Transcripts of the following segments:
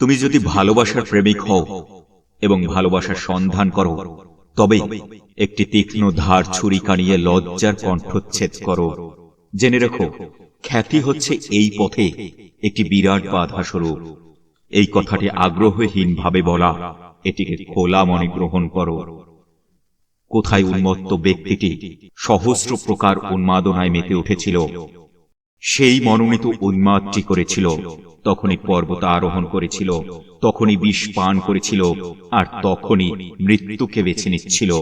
তুমি যদি ভালোবাসার প্রেমিক হও এবং ভালোবাসার সন্ধান করো, তবে একটি তীক্ষ্ণ ধার ছুরি কানিয়ে লজ্জার কণ্ঠচ্ছেদ করো। জেনে রেখো, খ্যাতি হচ্ছে এই পথে একটি বিরাট বাধা স্বরূপ। এই কথাটি আগ্রহহীন ভাবে বলা, এটিকে খোলা মনে গ্রহণ করো। কোথায় উন্মত্ত ব্যক্তিটি সহস্র প্রকার উন্মাদনায় মেতে উঠেছিল সেই মনোনীত উন্মাদটি করেছিল তখনই পর্বত আরোহণ করেছিল তখনই বিষ পান করেছিল আর তখনই মৃত্যুকে বেছে নিচ্ছিল।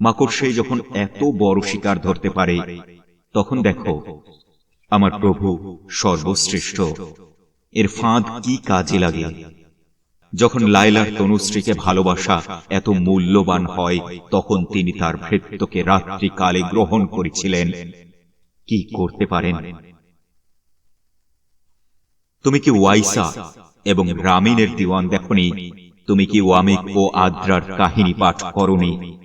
মাকড়সাই যখন এত বড় শিকার ধরতে পারে তখন দেখো আমার প্রভু সর্বশ্রেষ্ঠ। এর ফাঁদ কি কাজে লাগে? যখন লাইলার তনুশ্রীকে ভালোবাসা এত মূল্যবান হয় তখন তিনি তার ভৃত্যকে রাত্রিকালে গ্রহণ করেছিলেন। কি করতে পারেন? তুমি কি ওয়াইসা এবং রামিনের দিওয়ান দেখনি? তুমি কি ওয়ামিক ও আদ্রার কাহিনী পাঠ করনি?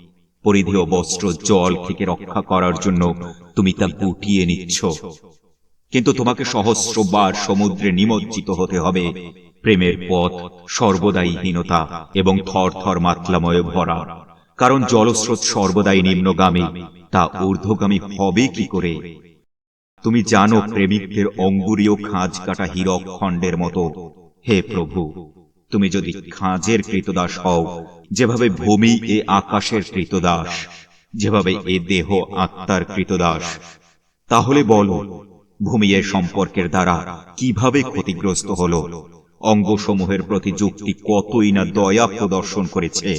পরিধেয় বস্ত্র জল থেকে রক্ষা করার জন্য তুমি তা গুটিয়ে নিচ্ছ। কিন্তু তোমাকে সহস্রবার সমুদ্রে নিমজ্জিত হতে হবে। প্রেমের পথ সর্বদাই হীনতা এবং থর থর মাতলাময় ভরা। কারণ জলস্রোত সর্বদাই নিম্নগামী। তা ঊর্ধ্বগামী হবে কি করে? তুমি জানো প্রেমিকদের অঙ্গুরীয় খাঁজ কাটা হীরক খণ্ডের মতো। হে প্রভু তুমি যদি খাঁজের কৃতদাস হও যেভাবে ভূমি এ আকাশের কৃতদাস যেভাবে এ দেহ আত্মার কৃতদাস তাহলে বলো ভূমি এর সম্পর্কের দ্বারা কীভাবে ক্ষতিগ্রস্ত হল? অঙ্গসমূহের প্রতি যুক্তি কতই না দয়া প্রদর্শন করেছে?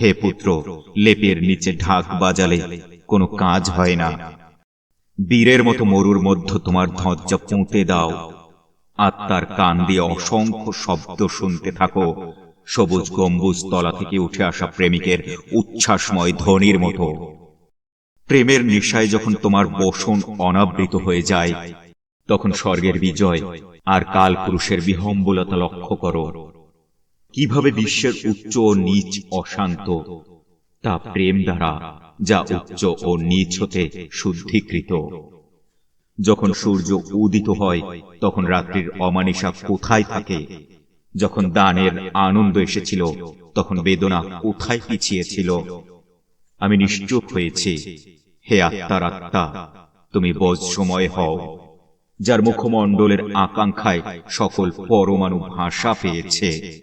হে পুত্র লেপের নিচে ঢাক বাজালে কোনো কাজ হয় না। বীরের মতো মরুর মধ্য তোমার ধজ্জা পুঁতে দাও। আত্মার কান দিয়ে অসংখ্য শব্দ শুনতে থাকো। সবুজ গম্বুজ তলা থেকে উঠে আসা প্রেমিকের উচ্ছ্বাসময় ধ্বনির মতো। প্রেমের নেশায় যখন তোমার বসন অনাবৃত হয়ে যায়, তখন স্বর্গের বিজয় আর কাল পুরুষের বিহম্বলতা লক্ষ্য করো। কীভাবে বিশ্বের উচ্চ ও নিচ অশান্ত, তা প্রেম দ্বারা যা উচ্চ ও নিচ হতে শুদ্ধিকৃত। যখন সূর্য উদিত হয়, তখন রাত্রির অমানিসা কোথায় থাকে? যখন দানের আনন্দ এসেছিল, তখন বেদনা কোথায় পিছিয়েছিল? আমি নিশ্চুপ হয়েছি। হে আত্মার আত্মা তুমি বজ্রময় হও, যার মুখমণ্ডলের আকাঙ্ক্ষায় সকল পরমাণু ভাষা পেয়েছে।